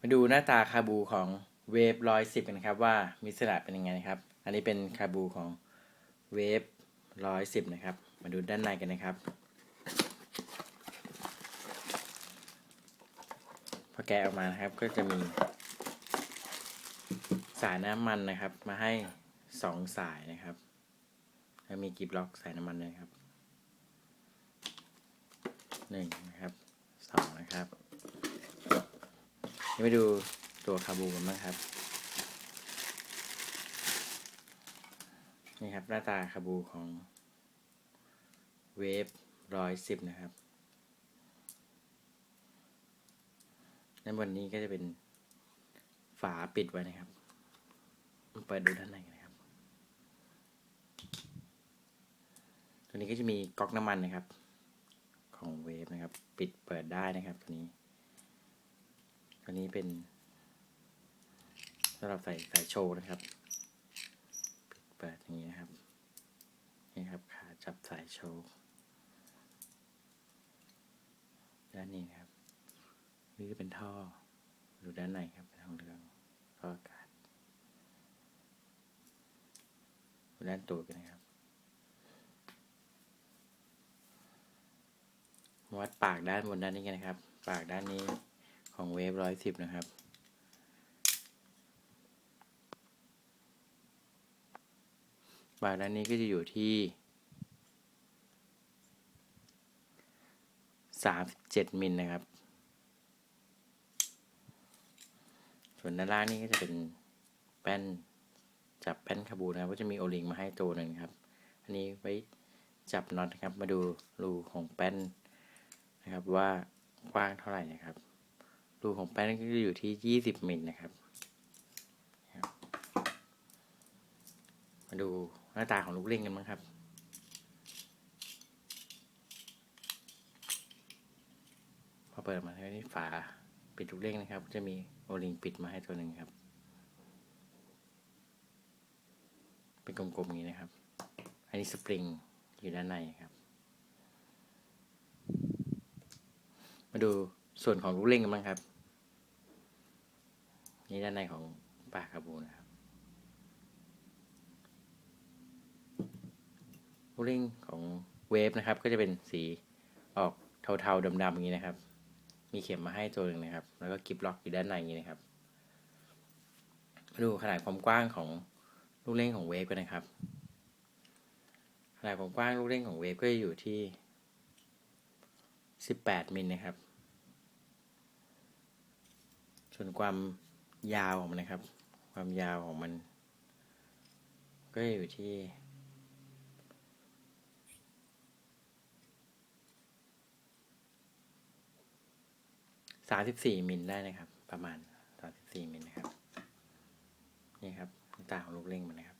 มาดูหน้าตาคาบูของเวฟร้อยสิบกันะครับว่ามีสระเป็นยังไงนะครับ อันนี้เป็นคาบูของเวฟร้อยสิบนะครับ มาดูด้านในกันนะครับ พอแกะออกมานะครับก็จะมีสายน้ำมันนะครับ มาให้สองสายนะครับแล้วมีกิบล็อกสายน้ำมันด้วยครับหนึ่งนะครับสองนะครับ นี่มาดูตัวคาบูกันบ้างครับ นี่ครับหน้าตาคาบูของเวฟร้อยสิบนะครับด้านบนนี้ก็จะเป็นฝาปิดไว้นะครับเปิดดูด้านในนะครับ ตัวนี้ก็จะมีก๊อกน้ำมันนะครับ ของเวฟนะครับ ปิดเปิดได้นะครับตัวนี้ ตัวนี้เป็นสำหรับใส่สายโชว์นะครับปิดเปิดอย่างนี้นะครับนี่ครับขาจับสายโชว์ด้านนี้นะครับนี่จะเป็นท่อดูด้านในครับเป็นทองเหลืองท่ออากาศด้านตัวกันนะครับ วัดปากด้านบนด้านนี้กันนะครับ ปากด้านนี้ ของเวฟร้อยสิบนะครับ บาทด้านนี้ก็จะอยู่ที่สามเจ็ดมิลนะครับ ส่วนด้านล่างนี่ก็จะเป็นแป้นจับแป้นคาบูนะครับ ก็จะมีโอลิงมาให้ตัวหนึ่งครับ อันนี้ไว้จับน็อตนะครับ มาดูรูของแป้นนะครับว่ากว้างเท่าไหร่นะครับ รูของแป้นก็จะอยู่ที่ 20มิลนะครับ มาดูหน้าตาของลูกเล่นกันบ้างครับ พอเปิดมาแล้วนี่ฝาปิดลูกเล่นนะครับ จะมีโอลิงปิดมาให้ตัวหนึ่งครับ เป็นกลมๆอย่างนี้นะครับ อันนี้สปริงอยู่ด้านในครับ มาดู ส่วนของลูกเล่นกันบ้างครับ นี่ด้านในของปากคาบูนะครับลูกเล่นของเวฟนะครับ ก็จะเป็นสีออกเทาๆดำๆอย่างนี้นะครับ มีเข็มมาให้ตัวหนึ่งนะครับ แล้วก็กิบล็อกอยู่ด้านในอย่างนี้นะครับมาดูขนาดความกว้างของลูกเล่นของเวฟกันนะครับ ขนาดความกว้างลูกเล่นของเวฟก็จะอยู่ที่ 18มิลนะครับ ส่วนความยาวของมันนะครับ ความยาวของมัน ก็อยู่ที่สามสิบสี่มิลได้นะครับ ประมาณสามสิบสี่มิลนะครับ นี่ครับตาของลูกเล่งมันนะครับ